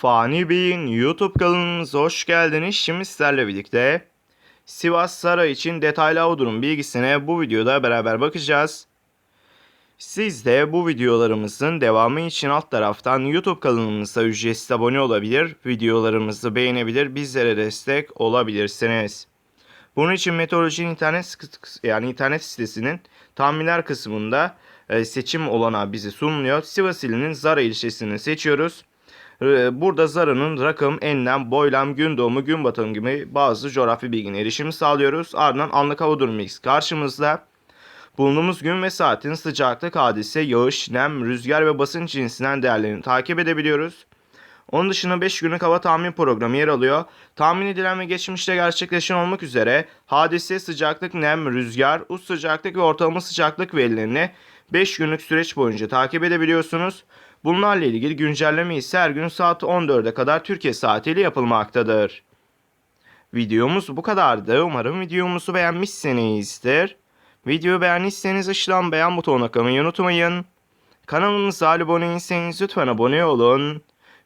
Fani Bey'in YouTube kanalımıza hoş geldiniz. Şimdi sizlerle birlikte Sivas Saray için detaylı hava durum bilgisine bu videoda beraber bakacağız. Siz de bu videolarımızın devamı için alt taraftan YouTube kanalımıza ücretsiz abone olabilir, videolarımızı beğenebilir, bizlere destek olabilirsiniz. Bunun için Meteoroloji internet yani internet sitesinin tahminler kısmında e, seçim olanağı bize sunuluyor. Sivas ilinin Zara ilçesini seçiyoruz. Ee, Burada Zara'nın rakım, enlem, boylam, gün doğumu, gün batımı gibi bazı coğrafi bilgine erişim sağlıyoruz. Ardından anlık hava durumu X karşımızda. Bulunduğumuz gün ve saatin sıcaklık, hadise, yağış, nem, rüzgar ve basınç cinsinden değerlerini takip edebiliyoruz. Onun dışında 5 günlük hava tahmin programı yer alıyor. Tahmin edilen ve geçmişte gerçekleşen olmak üzere hadise, sıcaklık, nem, rüzgar, uç sıcaklık ve ortalama sıcaklık verilerini 5 günlük süreç boyunca takip edebiliyorsunuz. Bunlarla ilgili güncelleme ise her gün saat 14'e kadar Türkiye saatiyle yapılmaktadır. Videomuz bu kadardı. Umarım videomuzu beğenmişsinizdir. Videoyu beğendiyseniz aşağıdan beğen butonuna kılmayı unutmayın. Kanalımıza abone değilseniz lütfen abone olun.